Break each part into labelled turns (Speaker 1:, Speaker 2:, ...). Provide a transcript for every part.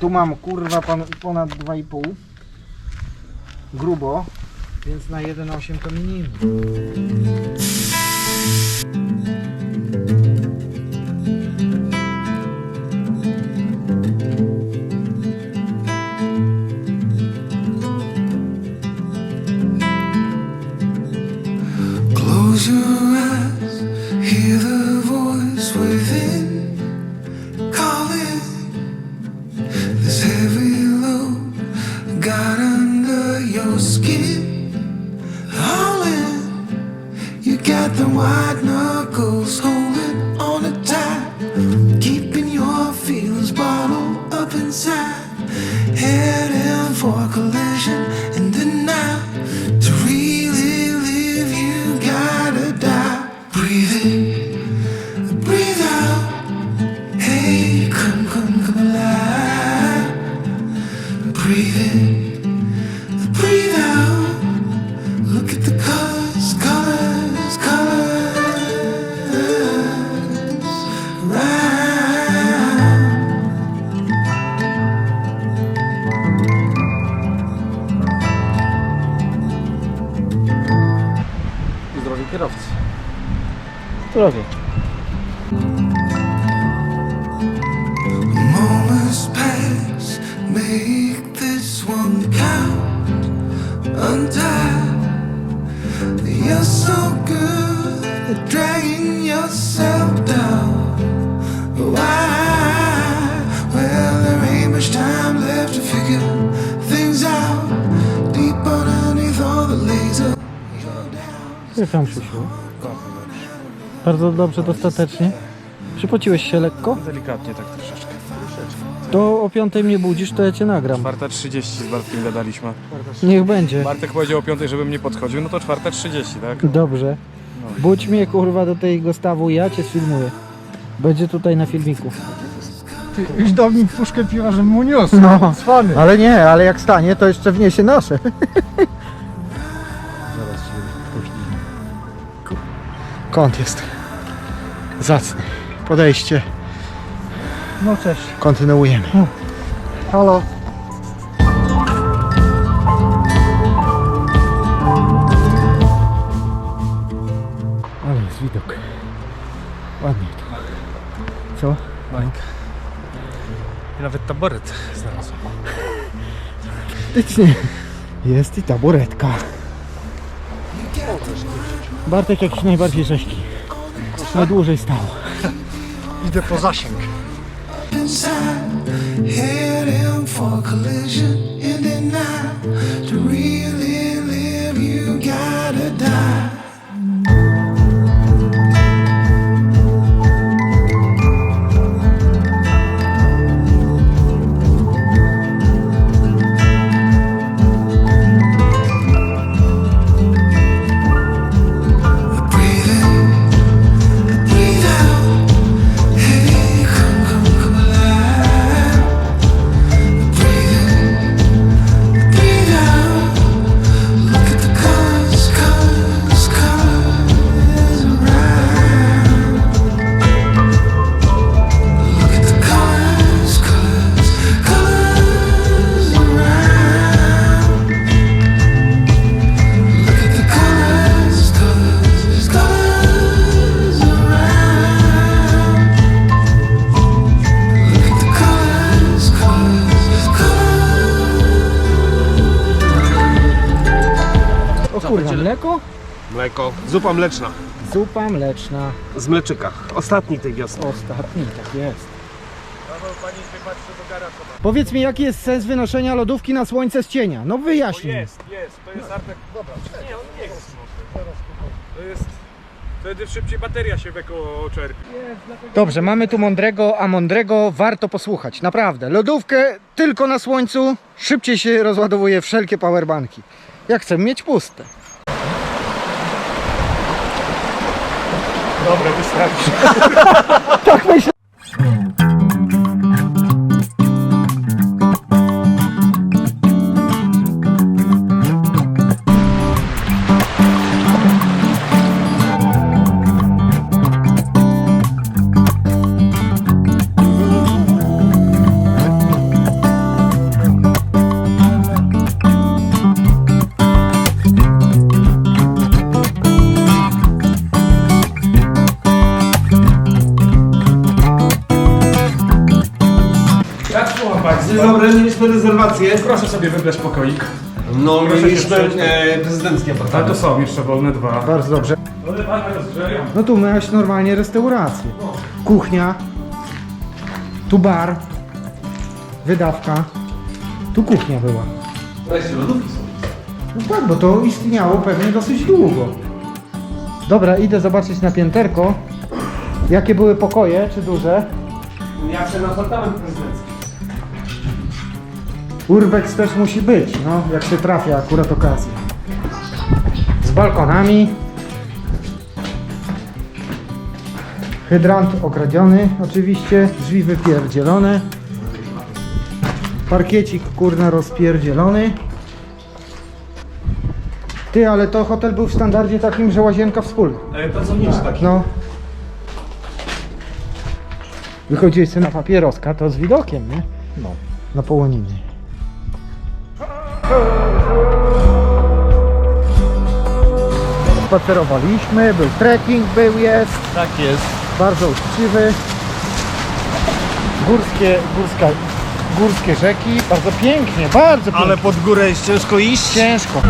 Speaker 1: Tu mam kurwa pan, ponad 2,5. Grubo. Więc na 1,8 to minimum.
Speaker 2: Walk a little. You're so good at dragging yourself down. Why? Well, there ain't much time left to figure things out. Deep underneath all the laser. You're down.
Speaker 3: Jak tam Krzysiu? Bardzo dobrze, dostatecznie. Przypociłeś się lekko?
Speaker 4: Delikatnie tak troszeczkę.
Speaker 3: To o 5 mnie budzisz, to ja cię nagram.
Speaker 4: 4.30 z Bartkiem gadaliśmy.
Speaker 3: Niech będzie.
Speaker 4: Bartek powiedział o 5, żebym nie podchodził, no to 4.30, tak?
Speaker 3: Dobrze. Budź mnie kurwa do tego stawu, ja cię sfilmuję. Będzie tutaj na filmiku.
Speaker 5: Już dał mi puszkę piwa, żebym mu niósł.
Speaker 3: No.
Speaker 5: Cwany.
Speaker 3: Ale nie, ale jak stanie, to jeszcze wniesie nasze. Kąt jest zacny. Podejście.
Speaker 5: No cześć.
Speaker 3: Kontynuujemy.
Speaker 5: Halo.
Speaker 3: Ale jest widok. Ładnie tu. Co?
Speaker 4: Bajka. I nawet taboret znalazłem.
Speaker 3: Faktycznie. Jest i taburetka. Bartek jakiś najbardziej rzeźki. Najdłużej stał.
Speaker 5: Idę po zasięg.
Speaker 2: Collision
Speaker 3: Mleko.
Speaker 6: Zupa mleczna.
Speaker 3: Zupa mleczna.
Speaker 6: Z mleczyka. Ostatni tej wiosny.
Speaker 3: Ostatni, tak jest. Powiedz mi, jaki jest sens wynoszenia lodówki na słońce z cienia? No wyjaśnij.
Speaker 4: Jest, jest. To jest Artek. Dobra, nie, on nie jest. To jest... Wtedy szybciej bateria się weko czerpie.
Speaker 3: Dobrze, mamy tu mądrego, a mądrego warto posłuchać. Naprawdę. Lodówkę tylko na słońcu, szybciej się rozładowuje wszelkie powerbanki. Jak chcę mieć puste.
Speaker 4: Dobra, wystarczy.
Speaker 6: rezerwację.
Speaker 4: Proszę sobie wybrać pokoik.
Speaker 6: No,
Speaker 4: Proszę się
Speaker 6: mieliśmy e, prezydenckie
Speaker 4: Ale
Speaker 6: apartamenty.
Speaker 4: to są jeszcze wolne dwa.
Speaker 3: Bardzo dobrze.
Speaker 4: Ale pana rozgrzeją.
Speaker 3: No tu miałeś normalnie restaurację. Kuchnia. Tu bar. Wydawka. Tu kuchnia była.
Speaker 6: Wreszcie lodówki są.
Speaker 3: No tak, bo to istniało pewnie dosyć długo. Dobra, idę zobaczyć na pięterko. Jakie były pokoje, czy duże?
Speaker 6: Jak ten apartament prezydencki.
Speaker 3: Urbex też musi być, no, jak się trafia akurat okazja. Z balkonami. Hydrant okradziony, oczywiście. Drzwi wypierdzielone. Parkiecik, kurna, rozpierdzielony. Ty, ale to hotel był w standardzie takim, że łazienka wspólna.
Speaker 6: E, pracowniczy taki.
Speaker 3: No. Wychodziłeś sobie na papieroska, to z widokiem, nie? No. Na połoniny. Spacerowaliśmy, był trekking, był, jest.
Speaker 6: Tak jest.
Speaker 3: Bardzo uczciwy. Górskie, górska, górskie rzeki, bardzo pięknie, bardzo pięknie.
Speaker 6: Ale pod górę jest ciężko iść.
Speaker 3: ciężko.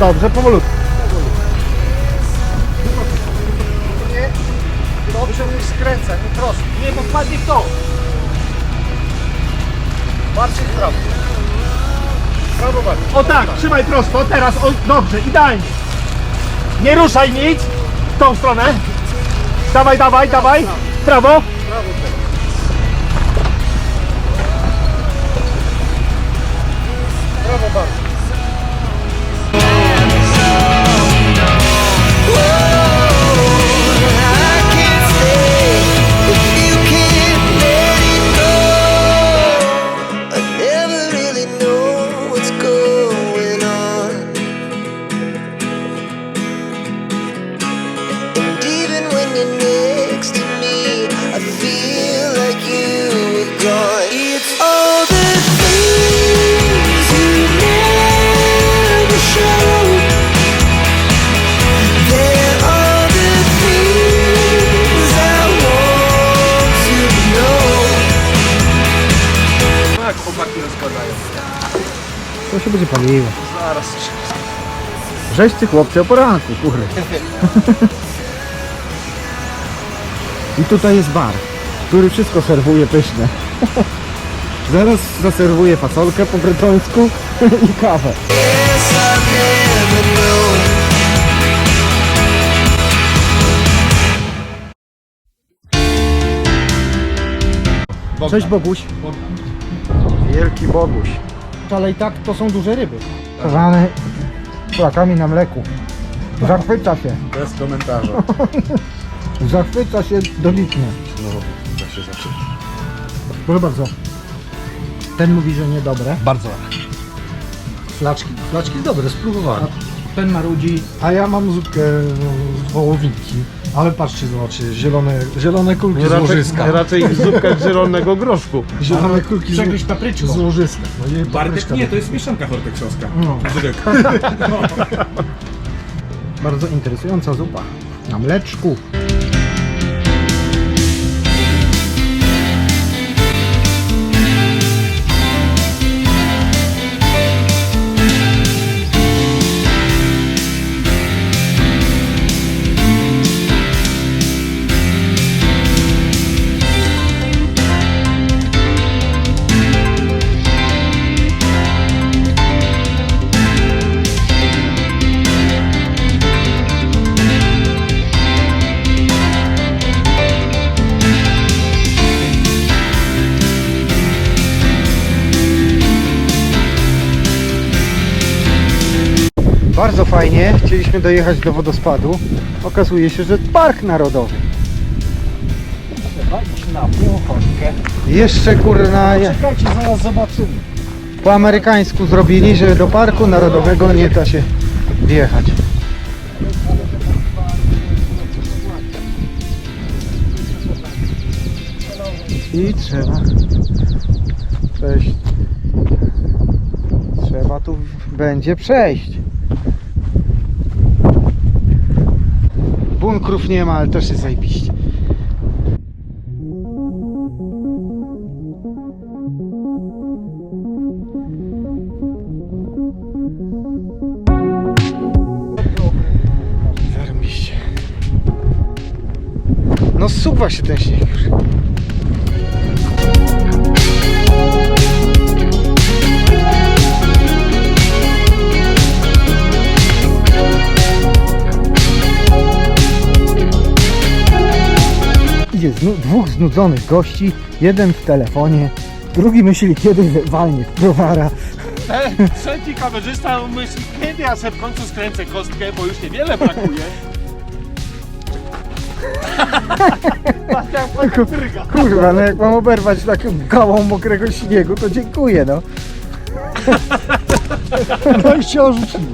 Speaker 3: Dobrze, powolutku. Dobrze nie skręca, nie proszę.
Speaker 6: Nie, bo wpadnie w to. Bardziej w prawo. Prawo bardziej.
Speaker 7: O tak, trzymaj prosto, teraz, o, dobrze, idealnie. Nie ruszaj nic, w tą stronę. Dawaj, dawaj, dawaj, w prawo.
Speaker 5: I
Speaker 6: Żeś
Speaker 3: ty chłopcze o poranku, kurde. I tutaj jest bar, który wszystko serwuje pyszne. Zaraz zaserwuję fasolkę po bretońsku i kawę. Cześć Boguś. Wielki Boguś. Ale i tak to są duże ryby. Kazany flakami na mleku. Zachwyca się.
Speaker 6: Bez komentarza.
Speaker 3: Zachwyca się dobitnie.
Speaker 6: No, tak się zaczyna.
Speaker 3: Proszę bardzo. Ten mówi, że niedobre.
Speaker 6: Bardzo.
Speaker 3: Flaczki. Flaczki dobre, spróbowałem. Ten marudzi, a ja mam zupkę z wołowinki. Ale patrzcie, zobaczcie, zielone, zielone kulki z łożyska.
Speaker 6: raczej zupka zielonego groszku.
Speaker 3: Zielone kulki
Speaker 5: Przegryź
Speaker 3: z,
Speaker 5: papryczką.
Speaker 3: z łożyska. No
Speaker 4: Bartek
Speaker 3: papryczka
Speaker 4: nie, to jest mieszanka horteksowska.
Speaker 3: No. Bardzo interesująca zupa. Na mleczku. Bardzo fajnie. Chcieliśmy dojechać do wodospadu. Okazuje się, że park narodowy.
Speaker 5: Trzeba iść na.
Speaker 3: Jeszcze kurna
Speaker 5: Czekajcie, zaraz zobaczymy.
Speaker 3: po amerykańsku zrobili, że do parku narodowego nie da się wjechać. I trzeba przejść. Trzeba tu będzie przejść. Bunkrów nie ma, ale też jest zajebiście. No suwa się ten śnieg już. Idzie znu- dwóch znudzonych gości, jeden w telefonie, drugi myśli kiedy walnie w browara.
Speaker 5: Trzeci kamerzysta myśli, kiedy ja sobie w końcu skręcę kostkę, bo już niewiele brakuje.
Speaker 3: Kurwa, no jak mam oberwać taką gałą mokrego śniegu, to dziękuję, no. No i się orzucili.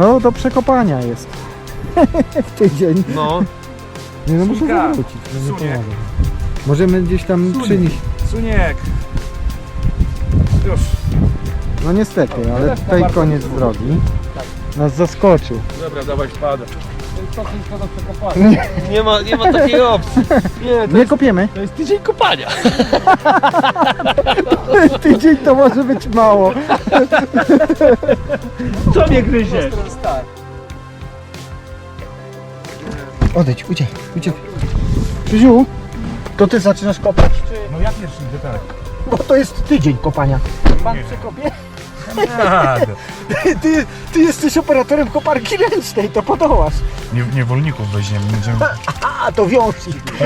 Speaker 3: No do przekopania jest. w tydzień.
Speaker 4: No,
Speaker 3: Nie no muszę
Speaker 4: Sunika.
Speaker 3: zawrócić. No, nie
Speaker 4: Suniek.
Speaker 3: pomaga. Możemy gdzieś tam przynieść.
Speaker 4: Suniek. Już.
Speaker 3: No niestety, ale tutaj koniec drogi. Nas zaskoczył.
Speaker 4: Dobra, dawaj spada.
Speaker 6: Nie ma, nie ma takiej opcji. Nie, to,
Speaker 3: Nie kopiemy.
Speaker 6: to jest tydzień kopania.
Speaker 3: Tydzień to może być mało.
Speaker 5: Co mnie gryziesz?
Speaker 3: Odejdź, uciek, uciek. Krzysiu, to ty zaczynasz kopać,
Speaker 4: No ja pierwszy idę tak.
Speaker 3: bo to jest tydzień kopania. Pan przekopie? Ty, ty jesteś operatorem koparki ręcznej, to podołasz.
Speaker 4: Nie, niewolników weźmiemy, będziemy...
Speaker 3: A, to wiąż ich.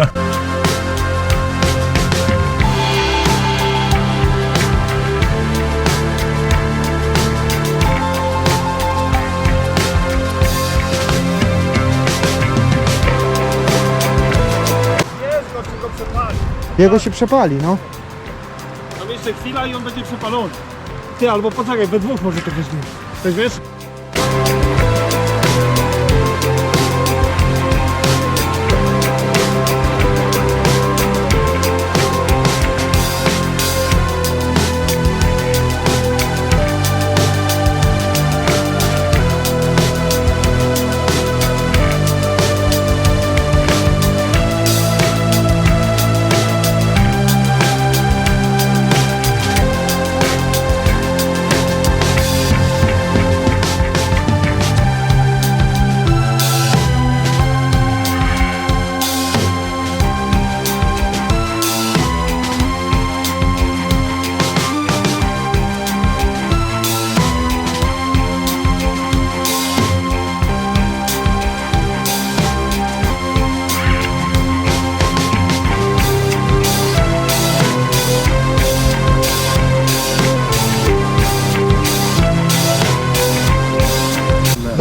Speaker 5: Jest, go tylko przepali.
Speaker 3: Jego się przepali, no.
Speaker 5: Tam jeszcze chwila i on będzie przepalony. Ty, albo poczekaj, we dwóch może to weźmie. Też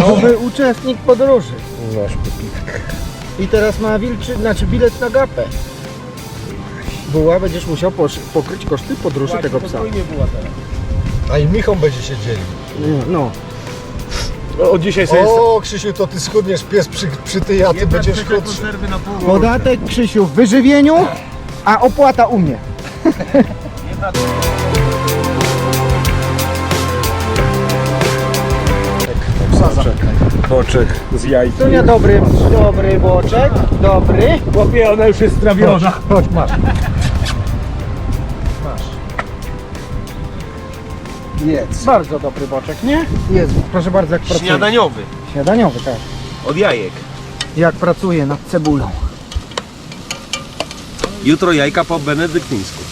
Speaker 3: Nowy uczestnik podróży. I teraz ma wilczy, znaczy bilet na gapę. Buła będziesz musiał posz- pokryć koszty podróży tego psa.
Speaker 5: Była teraz.
Speaker 3: A i Michał będzie się dzielił. No.
Speaker 5: Od dzisiaj sobie
Speaker 3: O, Krzysiu, to ty schudniesz pies przy, przy tej, a ty będziesz chudszy.
Speaker 4: konserwy na pół.
Speaker 3: Podatek Krzysiu w wyżywieniu, a opłata u mnie.
Speaker 4: Boczek z jajkiem.
Speaker 3: Dobry, dobry boczek, dobry.
Speaker 5: Chłopie, ona już jest strawiona.
Speaker 3: Chodź, masz. Jedz. Bardzo dobry boczek, nie? Jest, proszę bardzo, jak pracuje.
Speaker 6: Śniadaniowy.
Speaker 3: Śniadaniowy, tak.
Speaker 6: Od jajek.
Speaker 3: Jak pracuje nad cebulą.
Speaker 6: Jutro jajka po benedyktyńsku.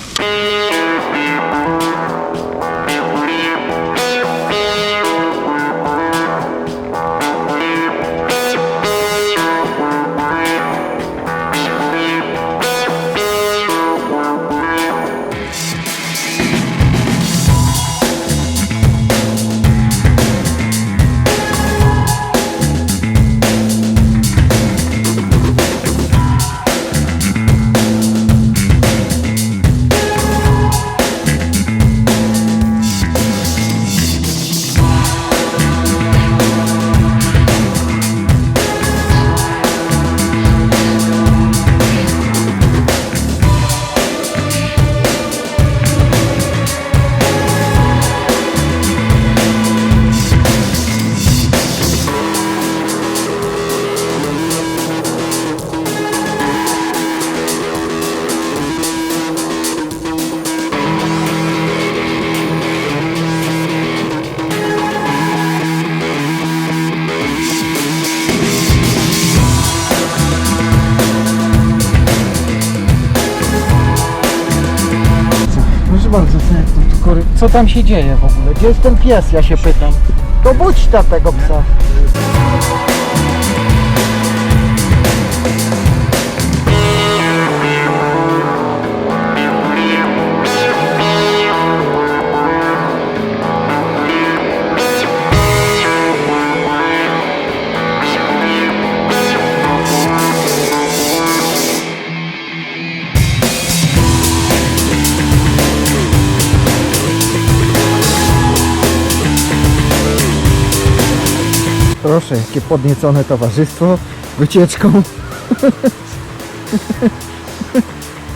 Speaker 3: Co tam się dzieje w ogóle? Gdzie jest ten pies, ja się pytam. To budź ta tego psa. Proszę, jakie podniecone towarzystwo wycieczką.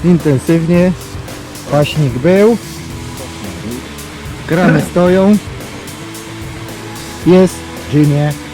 Speaker 3: Intensywnie. Paśnik był. Gramy stoją. Jest, Jimie.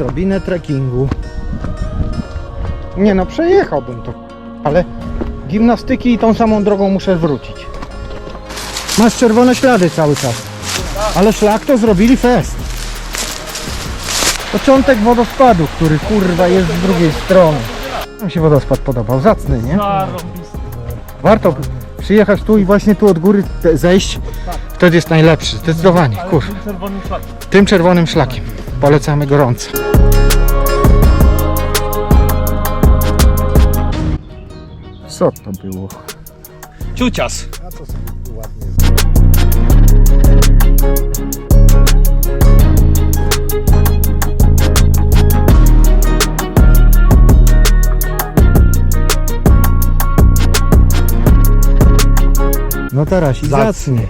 Speaker 3: Odrobinę trekkingu. Nie no, przejechałbym to, ale gimnastyki i tą samą drogą muszę wrócić. Masz czerwone ślady cały czas. Ale szlak to zrobili fest. Początek wodospadu, który kurwa jest z drugiej strony. Mi się wodospad podobał, zacny, nie? Warto przyjechać tu i właśnie tu od góry zejść. Wtedy jest najlepszy, zdecydowanie. Kur.
Speaker 5: Czerwonym szlakiem.
Speaker 3: Tym czerwonym szlakiem. Polecamy gorąco. Co to było?
Speaker 5: Ciucias.
Speaker 3: No teraz i
Speaker 5: zacnie.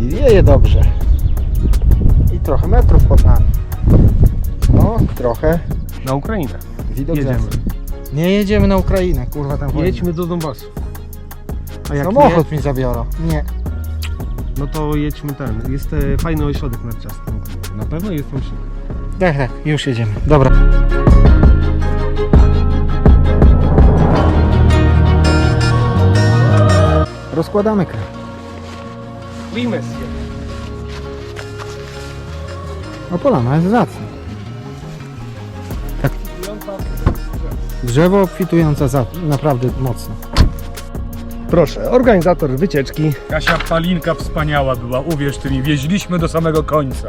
Speaker 3: I wieje dobrze. Trochę metrów pod nami. No, trochę.
Speaker 5: Na Ukrainę.
Speaker 3: Widok
Speaker 5: Jedziemy.
Speaker 3: Nie jedziemy na Ukrainę, kurwa tam wojna.
Speaker 5: Jedźmy do Donbasu. A jak
Speaker 3: Samochód mi zabiorą. Nie.
Speaker 5: nie, no to jedźmy ten. Jest e, fajny ośrodek narciasty. Na pewno jest tam szybko.
Speaker 3: Tak, tak, już jedziemy. Dobra. Rozkładamy krew.
Speaker 5: Limes.
Speaker 3: Polana jest zacna. Tak. Drzewo obfitujące za, naprawdę mocno.
Speaker 5: Proszę, organizator wycieczki.
Speaker 4: Kasia Palinka wspaniała była, uwierz ty mi, wieźliśmy do samego końca.